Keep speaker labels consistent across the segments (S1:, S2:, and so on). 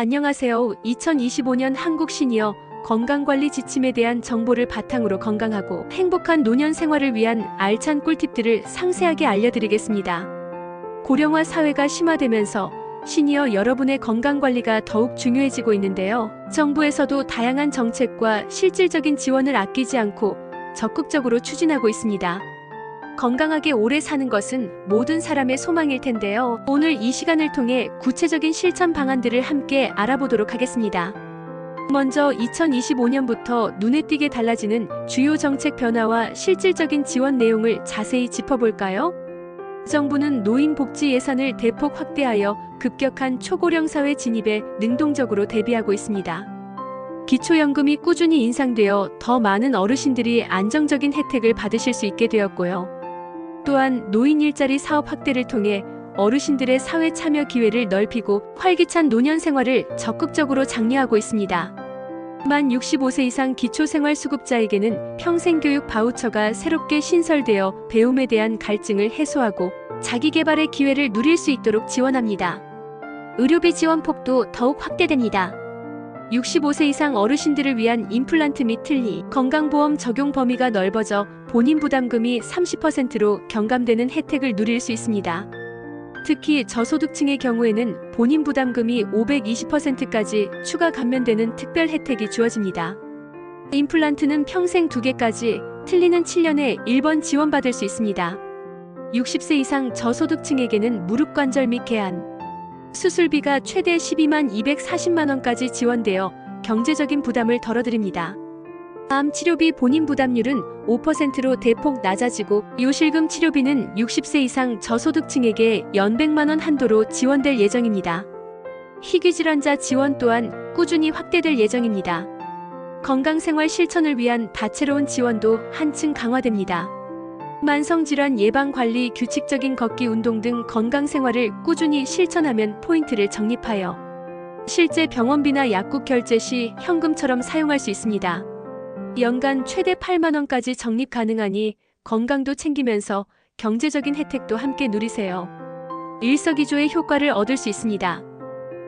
S1: 안녕하세요. 2025년 한국 시니어 건강관리 지침에 대한 정보를 바탕으로 건강하고 행복한 노년 생활을 위한 알찬 꿀팁들을 상세하게 알려드리겠습니다. 고령화 사회가 심화되면서 시니어 여러분의 건강관리가 더욱 중요해지고 있는데요. 정부에서도 다양한 정책과 실질적인 지원을 아끼지 않고 적극적으로 추진하고 있습니다. 건강하게 오래 사는 것은 모든 사람의 소망일 텐데요. 오늘 이 시간을 통해 구체적인 실천 방안들을 함께 알아보도록 하겠습니다. 먼저 2025년부터 눈에 띄게 달라지는 주요 정책 변화와 실질적인 지원 내용을 자세히 짚어볼까요? 정부는 노인 복지 예산을 대폭 확대하여 급격한 초고령 사회 진입에 능동적으로 대비하고 있습니다. 기초연금이 꾸준히 인상되어 더 많은 어르신들이 안정적인 혜택을 받으실 수 있게 되었고요. 또한 노인 일자리 사업 확대를 통해 어르신들의 사회 참여 기회를 넓히고 활기찬 노년 생활을 적극적으로 장려하고 있습니다. 만 65세 이상 기초생활수급자에게는 평생교육 바우처가 새롭게 신설되어 배움에 대한 갈증을 해소하고 자기 개발의 기회를 누릴 수 있도록 지원합니다. 의료비 지원 폭도 더욱 확대됩니다. 65세 이상 어르신들을 위한 임플란트 및 틀니, 건강보험 적용 범위가 넓어져 본인 부담금이 30%로 경감되는 혜택을 누릴 수 있습니다. 특히 저소득층의 경우에는 본인 부담금이 520%까지 추가 감면되는 특별 혜택이 주어집니다. 임플란트는 평생 2개까지, 틀니는 7년에 1번 지원받을 수 있습니다. 60세 이상 저소득층에게는 무릎 관절 및 개안, 수술비가 최대 12만 240만 원까지 지원되어 경제적인 부담을 덜어드립니다. 암 치료비 본인 부담률은 5%로 대폭 낮아지고 요실금 치료비는 60세 이상 저소득층에게 연 100만 원 한도로 지원될 예정입니다. 희귀질환자 지원 또한 꾸준히 확대될 예정입니다. 건강생활 실천을 위한 다채로운 지원도 한층 강화됩니다. 만성질환 예방 관리, 규칙적인 걷기 운동 등 건강생활을 꾸준히 실천하면 포인트를 적립하여 실제 병원비나 약국 결제 시 현금처럼 사용할 수 있습니다. 연간 최대 8만 원까지 적립 가능하니 건강도 챙기면서 경제적인 혜택도 함께 누리세요. 일석이조의 효과를 얻을 수 있습니다.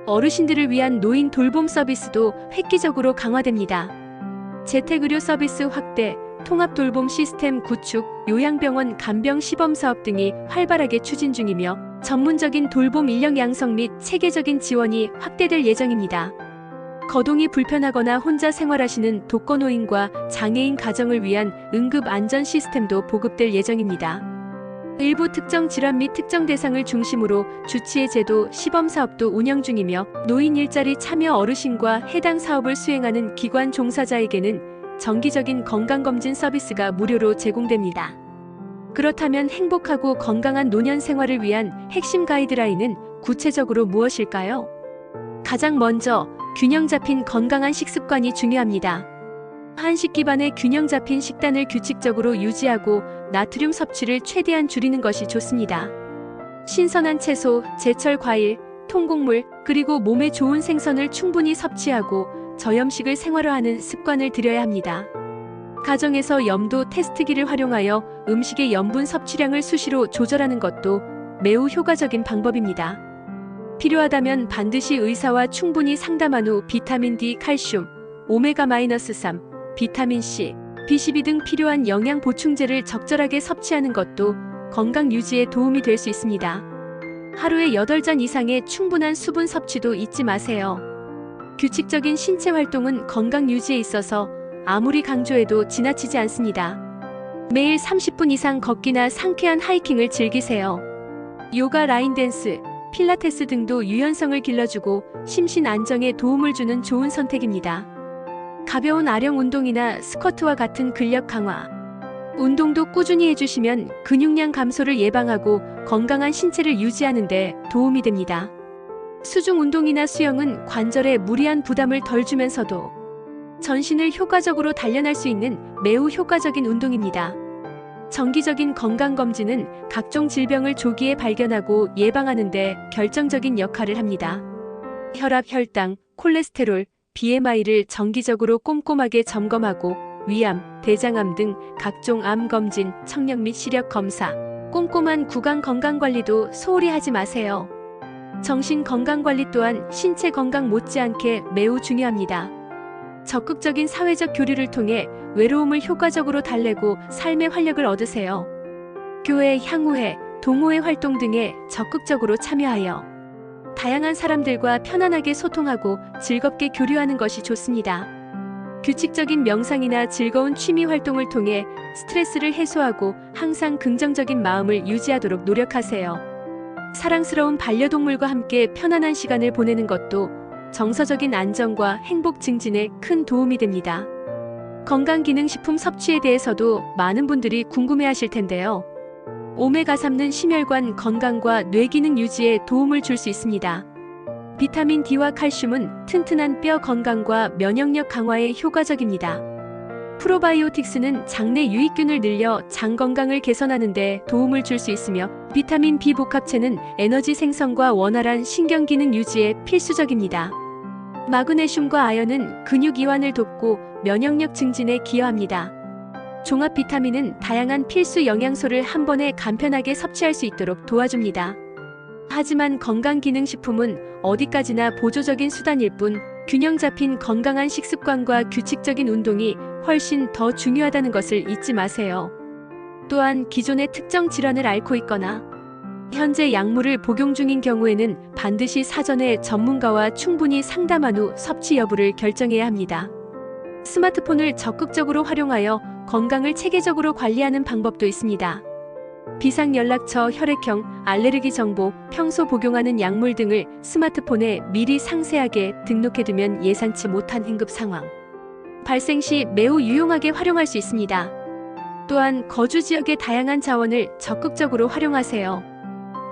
S1: 어르신들을 위한 노인 돌봄 서비스도 획기적으로 강화됩니다. 재택의료 서비스 확대, 통합 돌봄 시스템 구축, 요양병원 간병 시범 사업 등이 활발하게 추진 중이며 전문적인 돌봄 인력 양성 및 체계적인 지원이 확대될 예정입니다. 거동이 불편하거나 혼자 생활하시는 독거노인과 장애인 가정을 위한 응급 안전 시스템도 보급될 예정입니다. 일부 특정 질환 및 특정 대상을 중심으로 주치의 제도 시범 사업도 운영 중이며 노인 일자리 참여 어르신과 해당 사업을 수행하는 기관 종사자에게는 정기적인 건강검진 서비스가 무료로 제공됩니다. 그렇다면 행복하고 건강한 노년 생활을 위한 핵심 가이드라인은 구체적으로 무엇일까요? 가장 먼저 균형 잡힌 건강한 식습관이 중요합니다. 한식 기반의 균형 잡힌 식단을 규칙적으로 유지하고 나트륨 섭취를 최대한 줄이는 것이 좋습니다. 신선한 채소, 제철 과일, 통곡물, 그리고 몸에 좋은 생선을 충분히 섭취하고 저염식을 생활화하는 습관을 들여야 합니다. 가정에서 염도 테스트기를 활용하여 음식의 염분 섭취량을 수시로 조절하는 것도 매우 효과적인 방법입니다. 필요하다면 반드시 의사와 충분히 상담한 후 비타민 D, 칼슘, 오메가-3, 비타민 C, B12 등 필요한 영양 보충제를 적절하게 섭취하는 것도 건강 유지에 도움이 될 수 있습니다. 하루에 8잔 이상의 충분한 수분 섭취도 잊지 마세요. 규칙적인 신체 활동은 건강 유지에 있어서 아무리 강조해도 지나치지 않습니다. 매일 30분 이상 걷기나 상쾌한 하이킹을 즐기세요. 요가 라인 댄스, 필라테스 등도 유연성을 길러주고 심신 안정에 도움을 주는 좋은 선택입니다. 가벼운 아령 운동이나 스쿼트와 같은 근력 강화. 운동도 꾸준히 해주시면 근육량 감소를 예방하고 건강한 신체를 유지하는 데 도움이 됩니다. 수중 운동이나 수영은 관절에 무리한 부담을 덜 주면서도 전신을 효과적으로 단련할 수 있는 매우 효과적인 운동입니다. 정기적인 건강검진은 각종 질병을 조기에 발견하고 예방하는 데 결정적인 역할을 합니다. 혈압, 혈당, 콜레스테롤, BMI를 정기적으로 꼼꼼하게 점검하고 위암, 대장암 등 각종 암 검진, 청력 및 시력 검사, 꼼꼼한 구강 건강 관리도 소홀히 하지 마세요. 정신 건강 관리 또한 신체 건강 못지않게 매우 중요합니다. 적극적인 사회적 교류를 통해 외로움을 효과적으로 달래고 삶의 활력을 얻으세요. 교회, 향후회, 동호회 활동 등에 적극적으로 참여하여 다양한 사람들과 편안하게 소통하고 즐겁게 교류하는 것이 좋습니다. 규칙적인 명상이나 즐거운 취미 활동을 통해 스트레스를 해소하고 항상 긍정적인 마음을 유지하도록 노력하세요. 사랑스러운 반려동물과 함께 편안한 시간을 보내는 것도 정서적인 안정과 행복 증진에 큰 도움이 됩니다. 건강기능식품 섭취에 대해서도 많은 분들이 궁금해하실 텐데요. 오메가3는 심혈관 건강과 뇌기능 유지에 도움을 줄 수 있습니다. 비타민 D와 칼슘은 튼튼한 뼈 건강과 면역력 강화에 효과적입니다. 프로바이오틱스는 장내 유익균을 늘려 장 건강을 개선하는 데 도움을 줄 수 있으며 비타민 B 복합체는 에너지 생성과 원활한 신경 기능 유지에 필수적입니다. 마그네슘과 아연은 근육 이완을 돕고 면역력 증진에 기여합니다. 종합 비타민은 다양한 필수 영양소를 한 번에 간편하게 섭취할 수 있도록 도와줍니다. 하지만 건강기능식품은 어디까지나 보조적인 수단일 뿐 균형 잡힌 건강한 식습관과 규칙적인 운동이 훨씬 더 중요하다는 것을 잊지 마세요. 또한 기존의 특정 질환을 앓고 있거나 현재 약물을 복용 중인 경우에는 반드시 사전에 전문가와 충분히 상담한 후 섭취 여부를 결정해야 합니다. 스마트폰을 적극적으로 활용하여 건강을 체계적으로 관리하는 방법도 있습니다. 비상연락처, 혈액형, 알레르기 정보, 평소 복용하는 약물 등을 스마트폰에 미리 상세하게 등록해두면 예상치 못한 응급 상황 발생 시 매우 유용하게 활용할 수 있습니다. 또한 거주 지역의 다양한 자원을 적극적으로 활용하세요.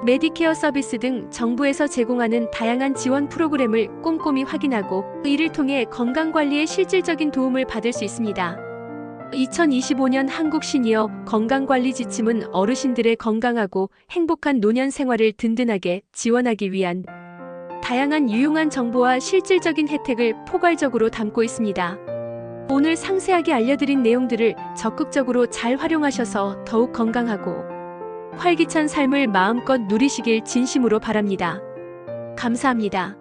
S1: 메디케어 서비스 등 정부에서 제공하는 다양한 지원 프로그램을 꼼꼼히 확인하고 이를 통해 건강관리에 실질적인 도움을 받을 수 있습니다. 2025년 한국 시니어 건강관리 지침은 어르신들의 건강하고 행복한 노년 생활을 든든하게 지원하기 위한 다양한 유용한 정보와 실질적인 혜택을 포괄적으로 담고 있습니다. 오늘 상세하게 알려드린 내용들을 적극적으로 잘 활용하셔서 더욱 건강하고 활기찬 삶을 마음껏 누리시길 진심으로 바랍니다. 감사합니다.